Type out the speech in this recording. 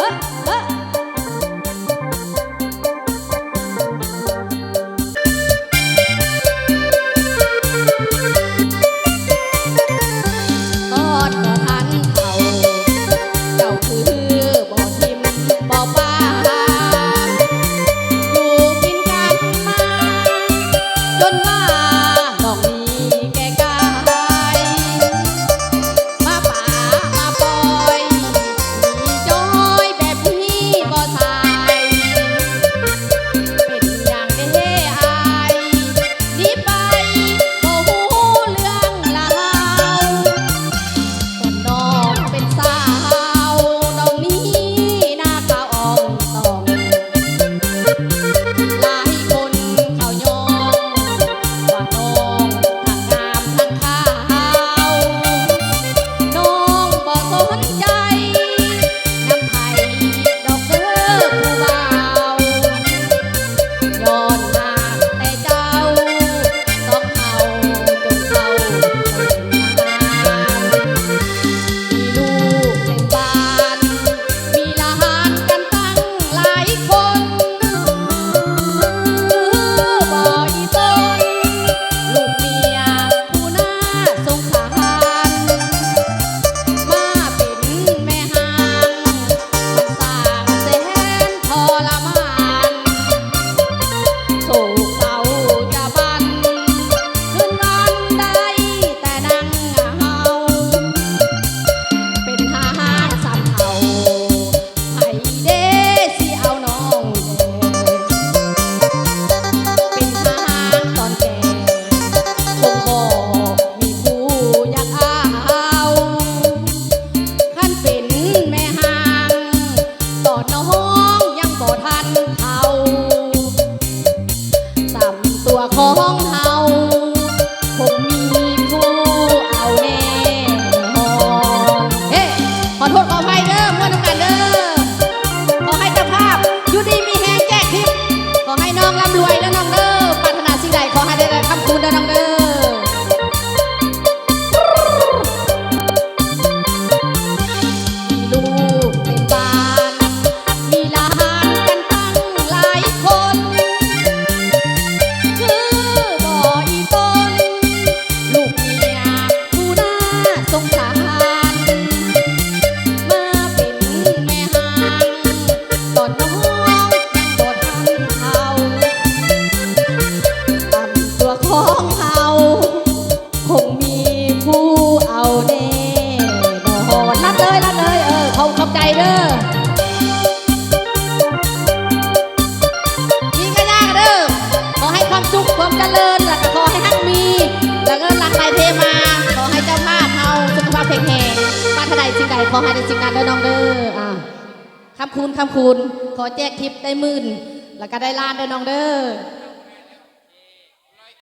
up, up. วของเฮาคงมีผู้เอาแน่นอนเฮ้ขอโทษขอ ของเฮาคงมีผู้เอาแน่นอนรับเลยรับเลยเออเขาเข้าใจเด้อมีก็ยากเด้อขอให้ความสุขความเจริญหลัก็ขอให้ท่านมีแล้วก็รักไปเทมา ขอให้เจ้าภาพเฮาสุขภาพแข็งแรงป้ารถนาสิ่งใดขอให้ได้สิ่งนั้นเด้อน้องเด้ออ่าคำคุณคำคุณขอแจกทิปได้หมื่นแล้วก็ได้ล้านเด้อน้องเด้อ